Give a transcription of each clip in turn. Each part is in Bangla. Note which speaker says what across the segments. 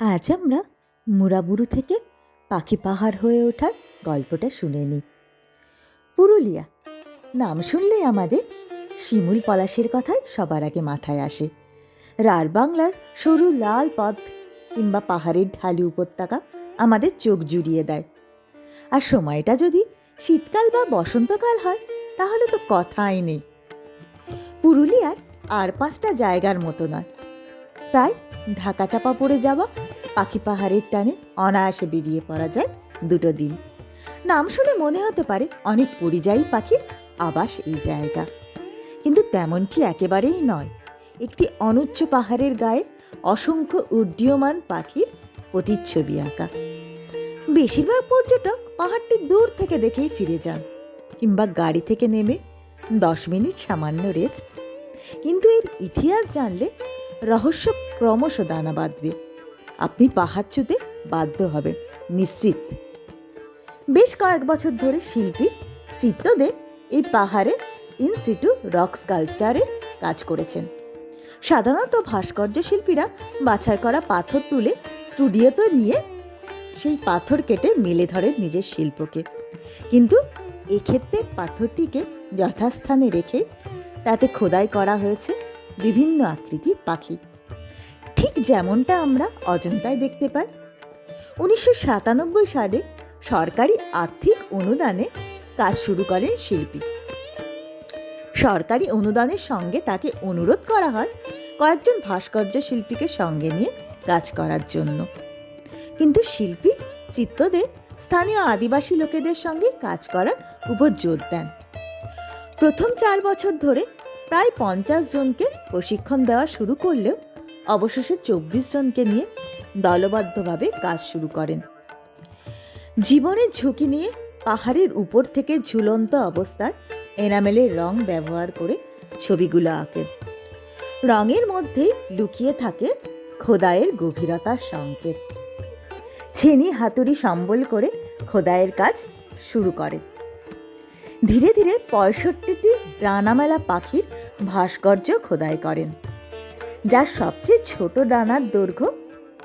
Speaker 1: আজ আমরা মুরাবুরু থেকে পাখি পাহাড় হয়ে ওঠার গল্পটা শুনে নিই। পুরুলিয়া, নাম শুনলেই আমাদের শিমুল পলাশের কথাই সবার আগে মাথায় আসে। রার বাংলার সরু লাল পথ কিংবা পাহাড়ের ঢালি উপত্যকা আমাদের চোখ জুড়িয়ে দেয়। আর সময়টা যদি শীতকাল বা বসন্তকাল হয়, তাহলে তো কথাই নেই। পুরুলিয়ার আর পাঁচটা জায়গার মতো নয়। প্রায় ঢাকা চাপা পড়ে যাওয়া পাখি পাহাড়ের টানে অনায়াসে বেরিয়ে পড়া যায় দুটো দিন। নাম শুনে মনে হতে পারে অনেক পরিযায়ী পাখির আবাস এই জায়গা। কিন্তু তেমনটি একেবারেই নয়। একটি অনুচ্চ পাহাড়ের গায়ে অসংখ্য উড্ডীয়মান পাখির প্রতিচ্ছবি আঁকা। বেশিরভাগ পর্যটক পাহাড়টি দূর থেকে দেখেই ফিরে যান কিংবা গাড়ি থেকে নেমে দশ মিনিট সামান্য রেস্ট। কিন্তু এর ইতিহাস জানলে রহস্য ক্রমশ দানা বাঁধবে। আপনি পাহাড় ছুতে বাধ্য হবেন, নিশ্চিত। বেশ কয়েক বছর ধরে শিল্পী চিত্তদের এই পাহাড়ে ইনসিটু রক স্কাল্পচারে কাজ করেছেন। সাধারণত ভাস্কর্য শিল্পীরা বাছাই করা পাথর তুলে স্টুডিওতে নিয়ে সেই পাথর কেটে মেলে ধরেন নিজের শিল্পকে। কিন্তু এক্ষেত্রে পাথরটিকে যথাস্থানে রেখে তাতে খোদাই করা হয়েছে বিভিন্ন আকৃতির পাখি। ঠিক যেমনটা আমরা অজন্তায় দেখতে পাই। উনিশশো সাতানব্বই সালে সরকারি আর্থিক অনুদানে কাজ শুরু করেন শিল্পী। সরকারি অনুদানের সঙ্গে তাকে অনুরোধ করা হয় কয়েকজন ভাস্কর্য শিল্পীকে সঙ্গে নিয়ে কাজ করার জন্য। কিন্তু শিল্পী চিত্তদের স্থানীয় আদিবাসী লোকেদের সঙ্গে কাজ করার উপর জোর দেন। প্রথম চার বছর ধরে প্রায় পঞ্চাশ জনকে প্রশিক্ষণ দেওয়া শুরু করলেও অবশেষে চব্বিশ জনকে নিয়ে দলবদ্ধভাবে কাজ শুরু করেন। জীবনের ঝুঁকি নিয়ে পাহাড়ের উপর থেকে ঝুলন্ত অবস্থায় এনামেলের রং ব্যবহার করে ছবিগুলো আঁকেন। রঙের মধ্যেই লুকিয়ে থাকে খোদাইয়ের গভীরতার সংকেত। ছেনি হাতুড়ি সম্বল করে খোদাইয়ের কাজ শুরু করেন। ধীরে ধীরে পঁয়ষট্টিটি ডানামেলা পাখির ভাস্কর্য খোদাই করেন। যার সবচেয়ে ছোট ডানার দৈর্ঘ্য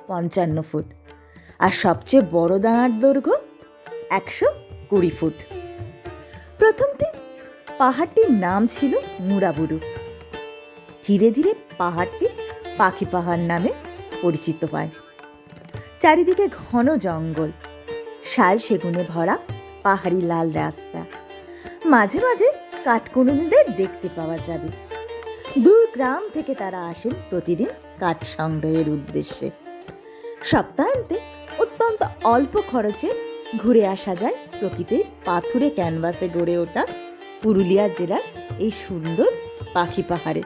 Speaker 1: পঞ্চান্ন ফুট আর সবচেয়ে বড় ডানার দৈর্ঘ্য একশো কুড়ি ফুট। প্রথমটি পাহাড়টির নাম ছিল মুরাবুরু। ধীরে ধীরে পাহাড়টি পাখি পাহাড় নামে পরিচিত পায় চারিদিকে ঘন জঙ্গল, শাল সেগুনে ভরা পাহাড়ি লাল রাস্তা। মাঝে মাঝে কাঠকুনুনিদের দেখতে পাওয়া যাবে। দূর গ্রাম থেকে তারা আসেন প্রতিদিন কাঠ সংগ্রহের উদ্দেশ্যে। সপ্তাহান্তে অত্যন্ত অল্প খরচে ঘুরে আসা যায় প্রকৃতির পাথুরে ক্যানভাসে গড়ে ওঠা পুরুলিয়া জেলার এই সুন্দর পাখি পাহাড়ে।